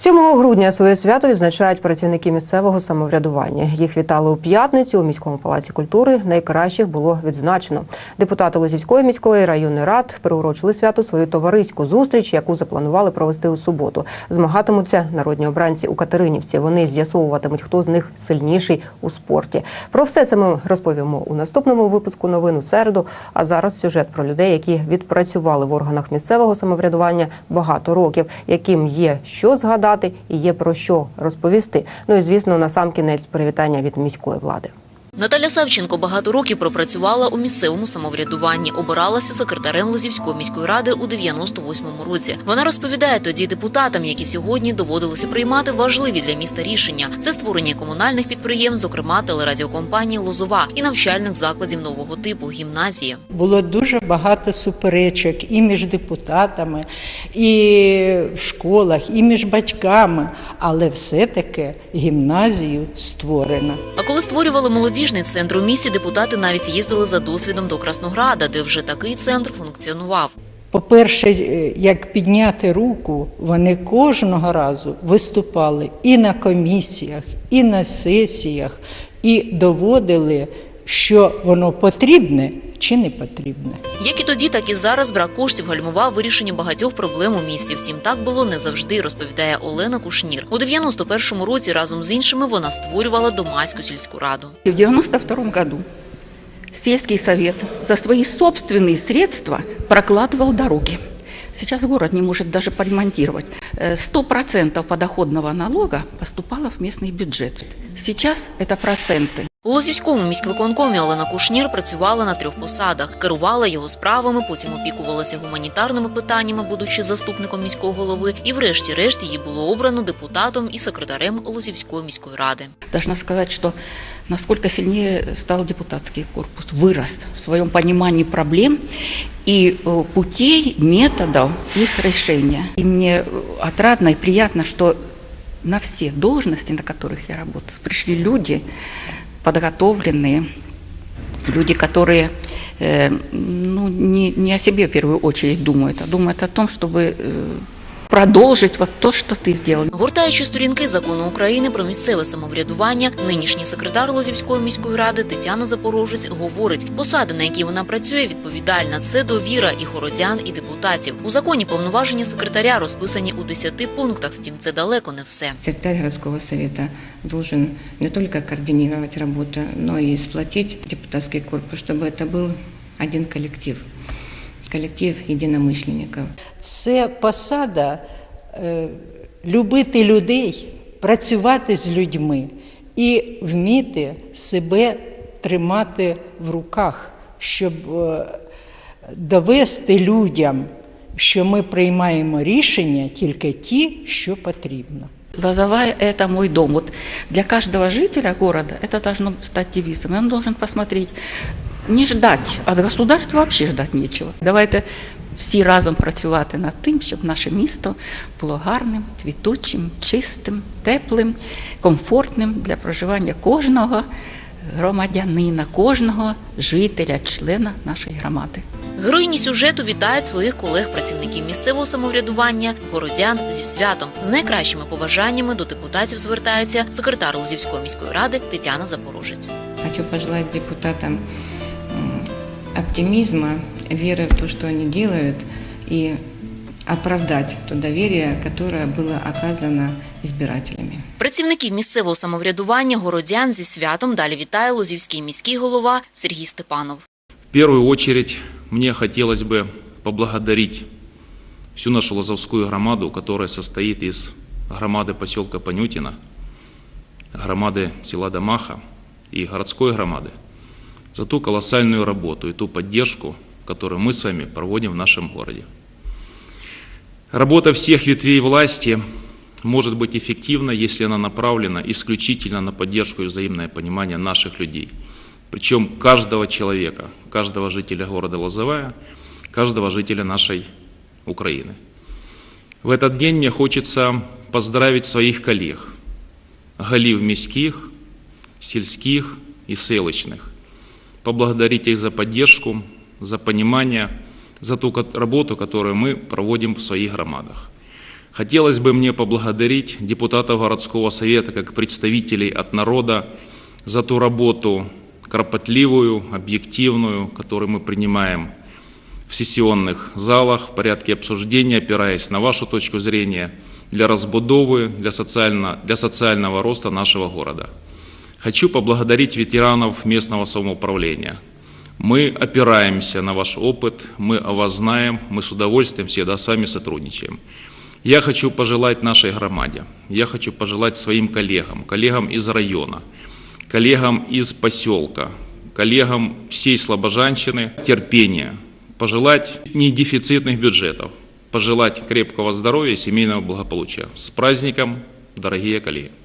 7 грудня своє свято відзначають працівники місцевого самоврядування. Їх вітали у п'ятницю у міському палаці культури. Найкращих було відзначено. Депутати Лозівської міської районної рад приурочили свято свою товариську зустріч, яку запланували провести у суботу. Змагатимуться народні обранці у Катеринівці. Вони з'ясовуватимуть, хто з них сильніший у спорті. Про все це ми розповімо у наступному випуску новин у середу. А зараз сюжет про людей, які відпрацювали в органах місцевого самоврядування багато років, яким є що згадати і є про що розповісти. Ну і звісно, на сам кінець привітання від міської влади. Наталя Савченко багато років пропрацювала у місцевому самоврядуванні, обиралася секретарем Лозівської міської ради у 98-му році. Вона розповідає тоді депутатам, які сьогодні доводилося приймати важливі для міста рішення. Це створення комунальних підприємств, зокрема телерадіокомпанії Лозова і навчальних закладів нового типу гімназії. Було дуже багато суперечок і між депутатами, і в школах, і між батьками, але все-таки гімназію створено. А коли створювали молодіжний центр у місті, депутати навіть їздили за досвідом до Краснограда, де вже такий центр функціонував. По-перше, е, як підняти руку, вони кожного разу виступали і на комісіях, і на сесіях, і доводили, що воно потрібне чи не потрібне. Як і тоді, так і зараз брак коштів гальмував вирішення багатьох проблем у місті. Втім, так було не завжди, розповідає Олена Кушнір. У 91-му році разом з іншими вона створювала Домаську сільську раду. И в 92 году сельский совет за свои собственные средства прокладывал дороги. Сейчас город не может даже поремонтировать. Э, 100% подоходного налога поступало в местный бюджет. Сейчас это проценты. У Лозівському міськвиконкомі Олена Кушнір працювала на трьох посадах, керувала його справами, потім опікувалася гуманітарними питаннями, будучи заступником міського голови, і врешті-решт її було обрано депутатом і секретарем Лозівської міської ради. Должна сказать, что насколько сильнее стал депутатский корпус, вырос в своем понимании проблем и э, путей, методов их решения. И мне э, отрадно и приятно, что на все должности, на которых я работаю, пришли люди подготовленные, люди, которые э, ну, не, не о себе в первую очередь думают, а думают о том, чтобы э, продолжить вот то, что ты сделал. Гортаючи сторінки закону України про місцеве самоврядування, нинішній секретар Лозівської міської ради Тетяна Запорожець говорить, посада, на якій вона працює, відповідальна. Це довіра і городян, і депутатів. У законі повноваження секретаря розписані у 10 пунктах. Втім, це далеко не все. Секретарь городского совета должен не только координировать работу, но и сплотить депутатский корпус, чтобы это был один коллектив, коллектив единомышленников. Це посада е, любити людей, працювати з людьми і вміти себе тримати в руках, щоб е, довести людям, що ми приймаємо рішення тільки ті, що потрібно. Лозовая – это мой дом. Вот для каждого жителя города это должно стать девизом. И он должен посмотреть, не ждать, от государства вообще ждать нечего. Давайте всі разом працювати над тим, щоб наше місто було гарним, квітучим, чистим, теплим, комфортним для проживання кожного громадянина, кожного жителя, члена нашої громади. Героїні сюжету вітають своїх колег-працівників місцевого самоврядування, городян зі святом. З найкращими побажаннями до депутатів звертається секретар Лозівської міської ради Тетяна Запорожець. Хочу пожелать депутатам оптимизма, веры в то, что они делают, и оправдать то доверие, которое было оказано избирателями. Працівників місцевого самоврядування городян зі святом далі вітає Лозівський міський голова Сергій Степанов. В первую очередь мне хотелось бы поблагодарить всю нашу Лозовскую громаду, которая состоит из громады поселка Панютина, громады села Домаха и городской громады, За ту колоссальную работу и ту поддержку, которую мы с вами проводим в нашем городе. Работа всех ветвей власти может быть эффективна, если она направлена исключительно на поддержку и взаимное понимание наших людей. Причем каждого человека, каждого жителя города Лозовая, каждого жителя нашей Украины. В этот день мне хочется поздравить своих коллег, голів міських, сельских и селочных, поблагодарить их за поддержку, за понимание, за ту работу, которую мы проводим в своих громадах. Хотелось бы мне поблагодарить депутатов городского совета как представителей от народа за ту работу кропотливую, объективную, которую мы принимаем в сессионных залах в порядке обсуждения, опираясь на вашу точку зрения, для разбудовы, для, социально, для социального роста нашего города. Хочу поблагодарить ветеранов местного самоуправления. Мы опираемся на ваш опыт, мы о вас знаем, мы с удовольствием всегда с вами сотрудничаем. Я хочу пожелать нашей громаде, я хочу пожелать своим коллегам, коллегам из района, коллегам из поселка, коллегам всей Слобожанщины терпения, пожелать не дефицитных бюджетов, пожелать крепкого здоровья и семейного благополучия. С праздником, дорогие коллеги!